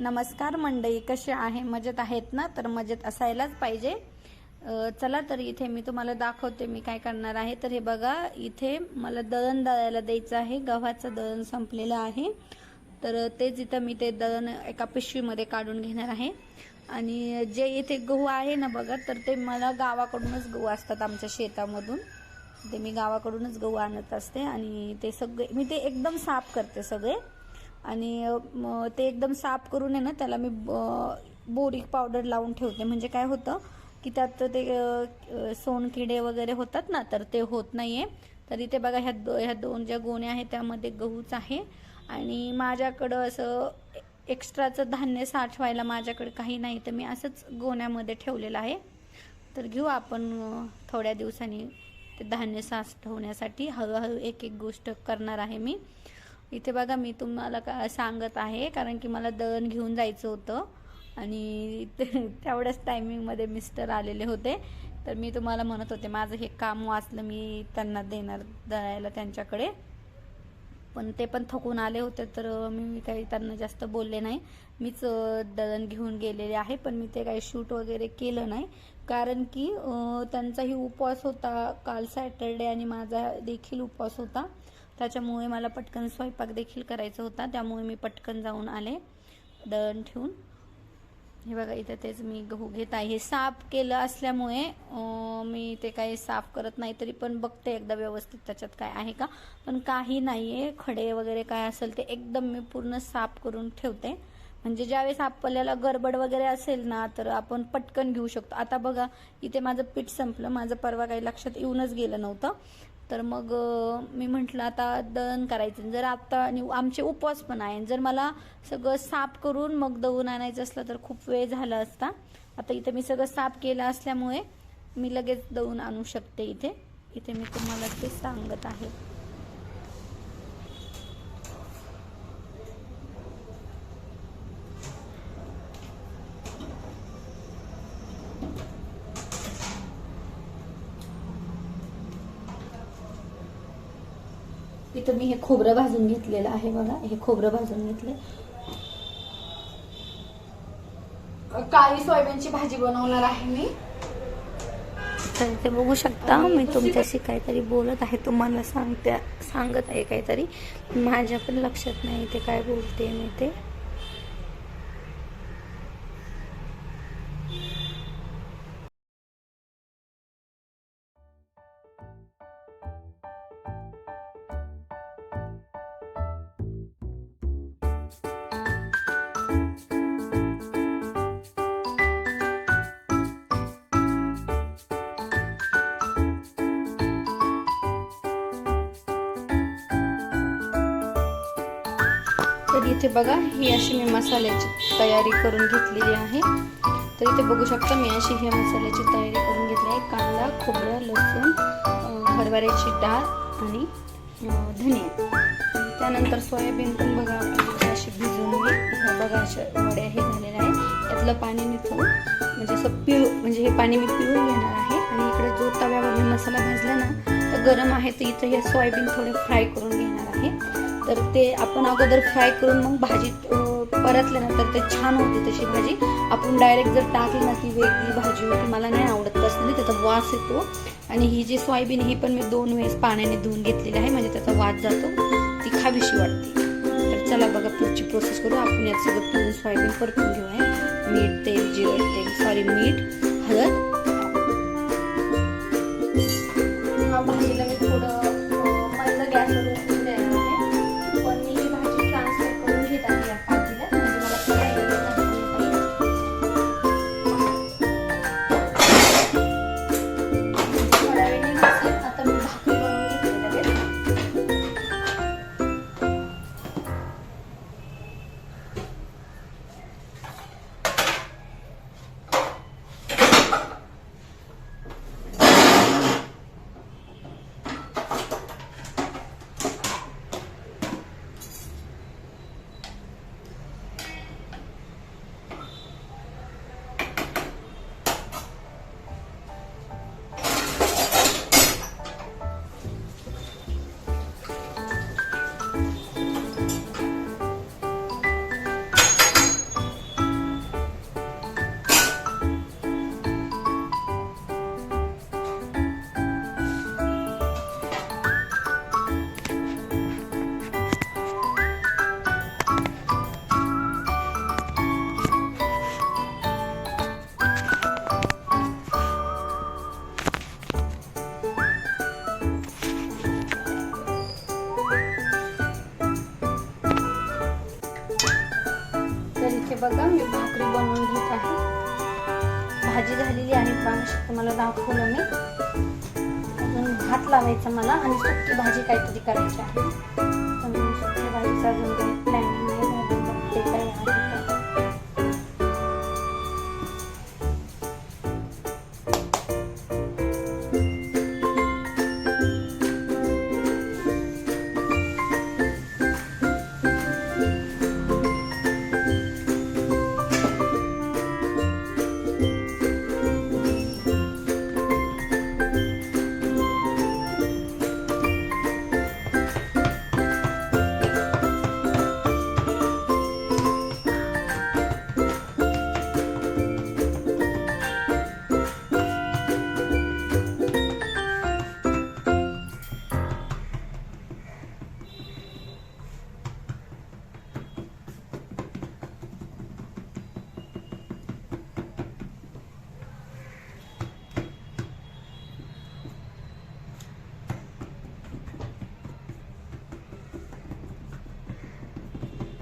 नमस्कार मंडई कसे आहे? मजेत आहेत ना? तर मजेत असायलाच पाहिजे. चला तर इथे मी तुम्हाला दाखवते मी काय करणार आहे. तर हे बघा इथे मला दळण दळायला द्यायचं आहे. गव्हाचं दळण संपलेलं आहे. तर तेच इथं मी ते दळण एका पिशवीमध्ये काढून घेणार आहे. आणि जे इथे गहू आहे ना बघा तर ते मला गावाकडूनच गहू असतात आमच्या शेतामधून. ते मी गावाकडूनच गहू आणत असते आणि ते सगळे मी ते एकदम साफ करते सगळे. आणि ते एकदम साफ करून आहे ना त्याला मी ब- बोरिक पावडर लावून ठेवते. म्हणजे काय होतं की त्यात ते सोनकिडे वगैरे होतात ना तर ते होत नाही आहे तर इथे बघा ह्या दो ह्या दोन ज्या गोण्या आहेत त्यामध्ये गहूच आहे. आणि माझ्याकडं असं एक्स्ट्राचं धान्य साठवायला माझ्याकडे काही नाही तर मी असंच गोण्यामध्ये ठेवलेलं आहे. तर घेऊ आपण थोड्या दिवसांनी ते धान्य साठवण्यासाठी. हळूहळू एक एक गोष्ट करणार आहे मी. इथे बघा मी तुम्हाला का सांगत आहे कारण की मला दळण घेऊन जायचं होतं. आणि तेवढ्याच टायमिंगमध्ये मिस्टर आलेले होते. तर मी तुम्हाला म्हणत होते माझं हे काम वाचलं मी त्यांना देणार दळायला त्यांच्याकडे. पण ते पण थकून आले होते तर मी काही त्यांना जास्त बोलले नाही. मीच दळण घेऊन गेलेले आहे पण मी ते काही शूट वगैरे केलं नाही. कारण की त्यांचाही उपवास होता काल सॅटरडे आणि माझा देखील उपवास होता. त्याच्यामुळे मला पटकन स्वयंपाक देखील करायचा होता त्यामुळे मी पटकन जाऊन आले. दळण ठेवून. हे बघा इथे तेच मी गहू घेत आहे. हे साफ केलं असल्यामुळे मी ते काही साफ करत नाही तरी पण बघते एकदा व्यवस्थित त्याच्यात काय आहे का. पण काही नाही आहे खडे वगैरे काय असेल ते एकदम मी पूर्ण साफ करून ठेवते. म्हणजे ज्यावेळेस आपल्याला गडबड वगैरे असेल ना तर आपण पटकन घेऊ शकतो. आता बघा इथे माझं पीठ संपलं. माझं परवा काही लक्षात येऊनच गेलं नव्हतं. तर मग मी म्हटलं आता दळण करायचं. जर आता आणि आमचे उपवास पण आहे. जर मला सगळं साफ करून मग दळून आणायचं असलं तर खूप वेळ झाला असता. आता इथे मी सगळं साफ केलं असल्यामुळे मी लगेच दळून आणू शकते इथे. इथे मी तुम्हाला ते सांगत आहे. इथं मी हे खोबरं भाजून घेतलेलं आहे बघा. हे खोबरं भाजून घेतले काळी सोयाबीनची भाजी बनवणार आहे मी. तर ते बघू शकता मी तुमच्याशी काहीतरी बोलत आहे. तुम्हाला सांगते सांगत आहे काहीतरी. माझ्या पण लक्षात नाही ते काय बोलते मी ते. तर इथे बघा ही अशी मी मसाल्याची तयारी करून घेतलेली आहे. तर इथे बघू शकता मी अशी ह्या मसाल्याची तयारी करून घेतली आहे. कांदा खोबरं लसूण हरभऱ्याची डाळ आणि धनिया. त्यानंतर सोयाबीन पण बघा आपण अशी भिजवून घे ह्या बघा अशा वड्या हे झालेल्या आहे त्यातलं पाणी निथळून म्हणजे असं पिळू म्हणजे हे पाणी मी पिळून घेणार आहे. आणि इकडे जो तव्यावर मी मसाला भाजला ना तर गरम आहे तर इथं हे सोयाबीन थोडे फ्राय करून घेणार तर ते आपण अगोदर फ्राय करून मग भाजीत परतल्यानंतर ते छान होते तशी भाजी. आपण डायरेक्ट जर टाकली ना ती वेगळी भाजी होती मला नाही आवडत तसली त्याचा वास येतो. आणि ही जी सोयाबीन ही पण मी दोन वेळेस पाण्याने धुवून घेतलेली आहे म्हणजे त्याचा वास जातो. ती खावीशी वाटते. तर चला बघा पुढची प्रोसेस करू. आपण यात सगळं पिळून सोयाबीन परतून घेऊया. मीठ तेल जिरं तेल. सॉरी मीठ हळद. बघा मी भाकरी बनवून घेत आहे. भाजी झालेली आहे बांगशी तुम्हाला दाखवलं मी. अजून भात लावायचा मला आणि सुकी भाजी काहीतरी करायची आहे. पण सुकी भाजीचा अजून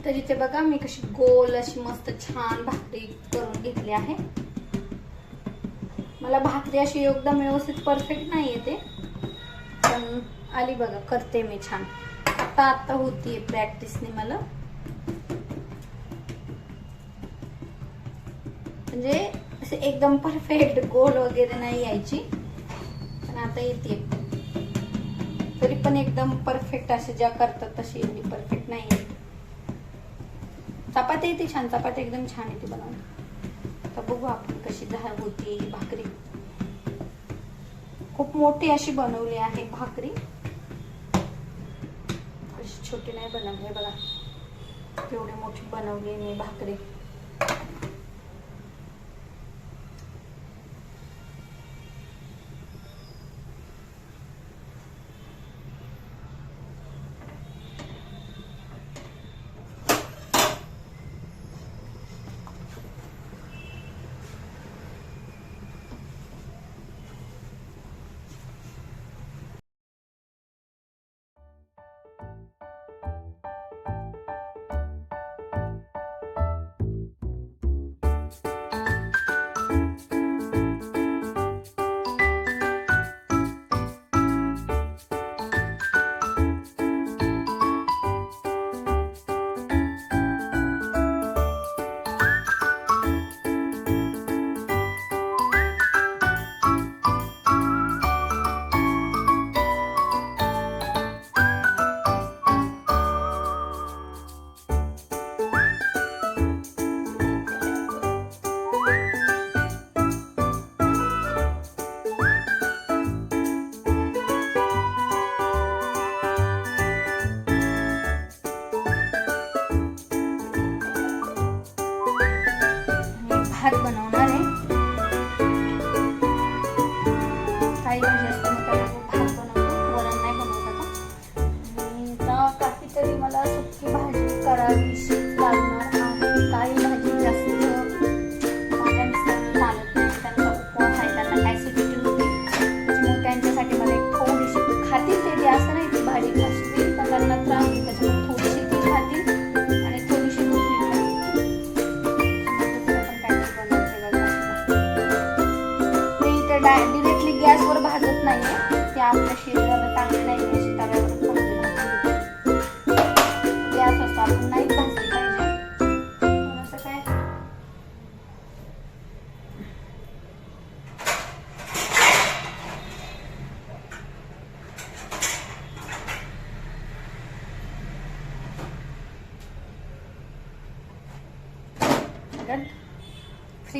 तर इथे बघा मी कशी गोल अशी मस्त छान भाकरी करून घेतली आहे. मला भाकरी अशी एकदम व्यवस्थित परफेक्ट नाही येते पण आली बघा करते मी छान. आता आता होतीये प्रॅक्टिसने मला. म्हणजे असे एकदम परफेक्ट गोल वगैरे नाही यायची. पण आता येते तरी पण एकदम परफेक्ट असे ज्या करतात तशी एवढी परफेक्ट नाही चपाती येते छान. चपाती एकदम छान येते बनवून. तर बघू आपण कशी दहा होती भाकरी. खूप मोठी अशी बनवली आहे भाकरी. अशी छोटी नाही बनवली आहे बघा. एवढी मोठी बनवली मी भाकरी.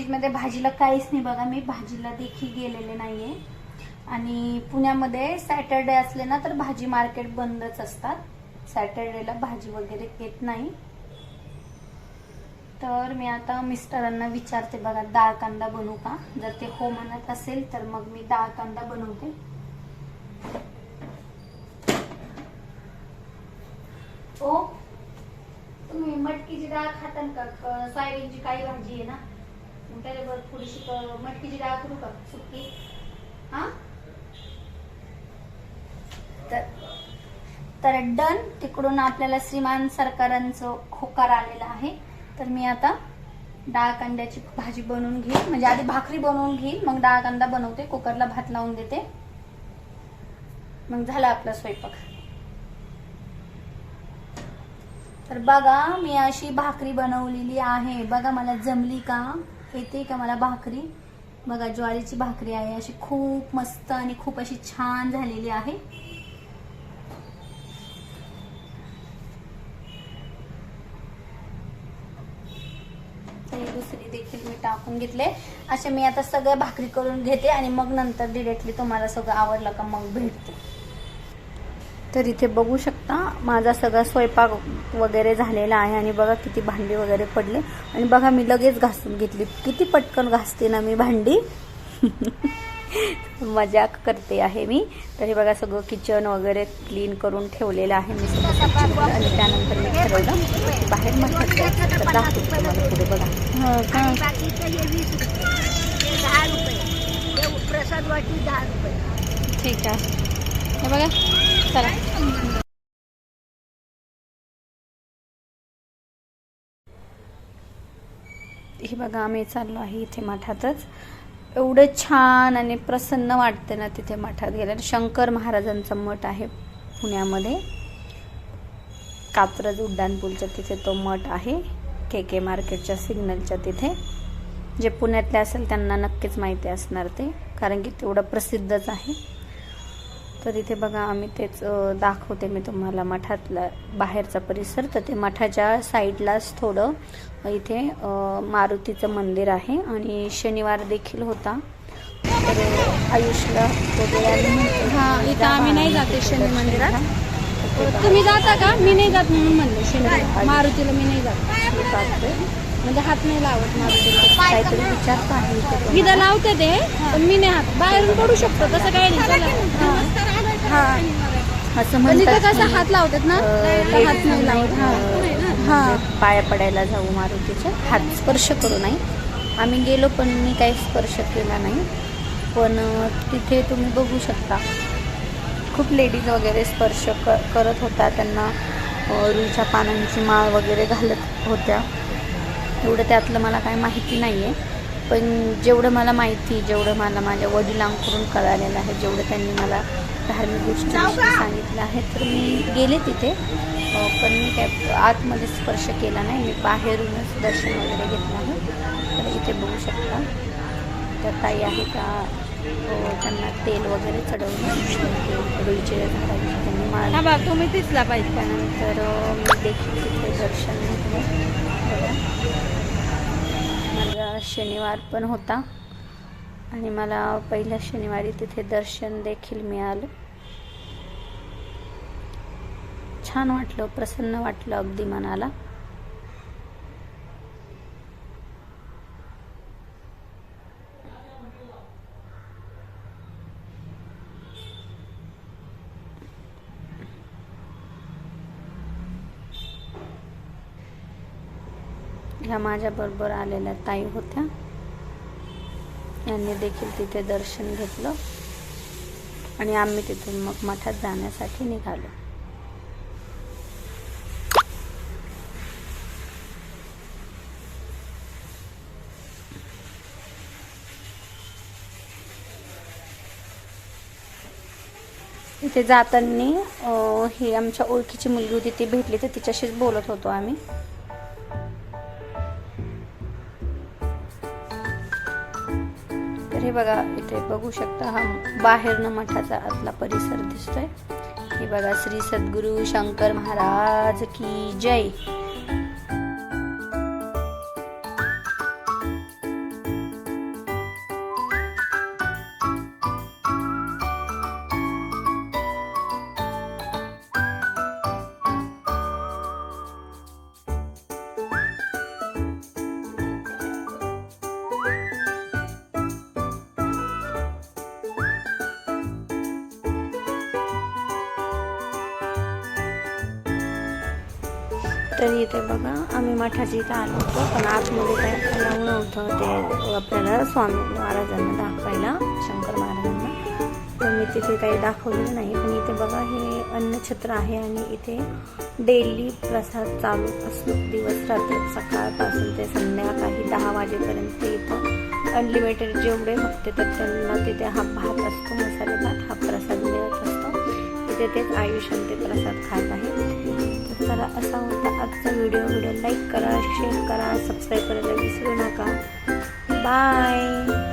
फ्रीजमध्ये भाजीला काहीच नाही बघा मी भाजीला देखील गेलेले नाहीये. आणि पुण्यामध्ये सॅटरडे असले ना तर भाजी मार्केट बंदच असतात. सॅटरडेला भाजी वगैरे येत नाही. तर मी आता मिस्टरांना विचारते बघा डाळ कांदा बनवू का? जर ते हो म्हणत असेल तर मग मी डाळ कांदा बनवते. ओ तुम्ही मटकीची डाळ खातान का? सोयाबीनची काही भाजी आहे ना? मग त्याच्याबरोबर थोडीशी मटकीची डाळ करू का? सुकी. हा? तर तर डन. तिकडून आपल्याला श्रीमान सरकारांचं होकार आलेला आहे. तर मी आता डाळ कांद्याची भाजी बनवून घेईन. म्हणजे आधी भाकरी बनवून घेईन मग डाळ कांदा बनवते. कुकरला भात लावून देते. मग झाला आपला स्वयंपाक. तर बघा मी अशी भाकरी बनवलेली आहे. बघा मला जमली का? येते का मला भाकरी? बघा ज्वारीची भाकरी आहे. अशी खूप मस्त आणि खूप अशी छान झालेली आहे. दुसरी देखील मी टाकून घेतले. असे मी आता सगळ्या भाकरी करून घेते आणि मग नंतर डिरेक्टली तुम्हाला सगळं आवडलं का मग भेटते. तर इथे बघू शकता माझा सगळा स्वयंपाक वगैरे झालेला आहे आणि बघा किती भांडी वगैरे पडले. आणि बघा मी लगेच घासून घेतली. किती पटकन घासते ना मी भांडी. मजाक करते आहे मी. तर हे बघा सगळं किचन वगैरे क्लीन करून ठेवलेलं आहे. मी सगळं आणि त्यानंतर मी ठरवलं बाहेर तर तुम्हाला पुढे बघा. हे दहा रुपये. ठीक आहे. हे बघा. चला. हे बघा आम्ही चाललो आहे इथे मठातच. एवढं छान आणि प्रसन्न वाटते ना तिथे मठात गेल्यावर. शंकर महाराजांचा मठ आहे पुण्यामध्ये. कात्रज उड्डाणपूलच्या तिथे तो मठ आहे. के के मार्केटच्या सिग्नलच्या तिथे. जे पुण्यातले असेल त्यांना नक्कीच माहिती असणार ते कारण की तेवढं प्रसिद्धच आहे. तर इथे बघा आम्ही तेच दाखवते मी तुम्हाला मठातला बाहेरचा परिसर तर ते मठाच्या साईडलाच थोडं इथे मारुतीचं मंदिर आहे आणि शनिवार देखील होता तर आयुषला वगैरे आम्ही म्हणतो, हा इथं आम्ही नाही जाते शनी मंदिरात तुम्ही जाता का मी नाही जात म्हणून म्हणले शनी मारुतीला मी नाही जात मी जातोय. म्हणजे हात नाही लावत काहीतरी विचारता आहे इथे तुम्हाला. इथं लावते ते पण मी नाही हात बाहेरून पडू शकतो तसं काही नाही. चला हा. हा. असं म्हणतात कसं हात लावतात ना तर हात नाही लावत. हा. हा. म्हणजे पाया पडायला जाऊ मारुतीच्या हात स्पर्श करू नाही. आम्ही गेलो पण मी काही स्पर्श केला नाही. पण तिथे तुम्ही बघू शकता. खूप लेडीज वगैरे स्पर्श क करत होत्या त्यांना रुईच्या पानांची माळ वगैरे घालत होत्या. एवढं त्यातलं मला काय माहिती नाही आहे पण जेवढं मला माहिती जेवढं मला माझ्या वडिलांकडून कळालेलं आहे जेवढं त्यांनी मला धार्मिक गोष्टी सांगितलं आहे तर मी गेले तिथे. पण मी काय आतमध्ये स्पर्श केला नाही. मी बाहेरूनच दर्शन वगैरे घेतलं आहे. तर इथे बघू शकता. तर ताई आहे का? त्यांना तेल वगैरे चढवलं रुईचे त्यांनी माळ हा बा तुम्ही तिथला पाहिजे. त्यानंतर मी देखील तिथे दर्शन घेतलं. माझा शनिवार पण होता. आणि मला पहिल्या शनिवारी तिथे दर्शन देखील मिळालं. छान वाटलं प्रसन्न वाटलं अगदी मनाला. ह्या माझ्याबरोबर आलेल्या ताई होत्या. यांनी देखील तिथे दर्शन घेतलं. आणि आम्ही तिथून मग मठात जाण्यासाठी निघालो. तिथे जाताना ही आमच्या ओळखीची मुलगी होती ती भेटली तर तिच्याशीच बोलत होतो आम्ही. तर हे बघा इथे बघू शकता हा बाहेरनं मठाचा आतला परिसर दिसतोय. हे बघा श्री सद्गुरू शंकर महाराज की जय. तर इथे बघा आम्ही मठाची इथं आलो होतो पण आतमध्ये काय अलाव नव्हतं ते आपल्याला स्वामी महाराजांना दाखवायला शंकर महाराजांना. तर मी तिथे काही दाखवलेलं नाही पण इथे बघा हे अन्नछत्र आहे आणि इथे डेली प्रसाद चालू असतो. दिवस रात्र सकाळपासून ते संध्याकाळी दहा वाजेपर्यंत इथं अनलिमिटेड जेवढे भक्त येतात त्यांना तिथे हा भात असतो मसाले भात हा प्रसाद मिळत असतो. तिथे तेच आयुष्यात ते प्रसाद खात आहे. तर असा होता आजचा व्हिडिओ व्हिडिओ लाईक करा शेअर करा सबस्क्राईब करायला विसरू नका. बाय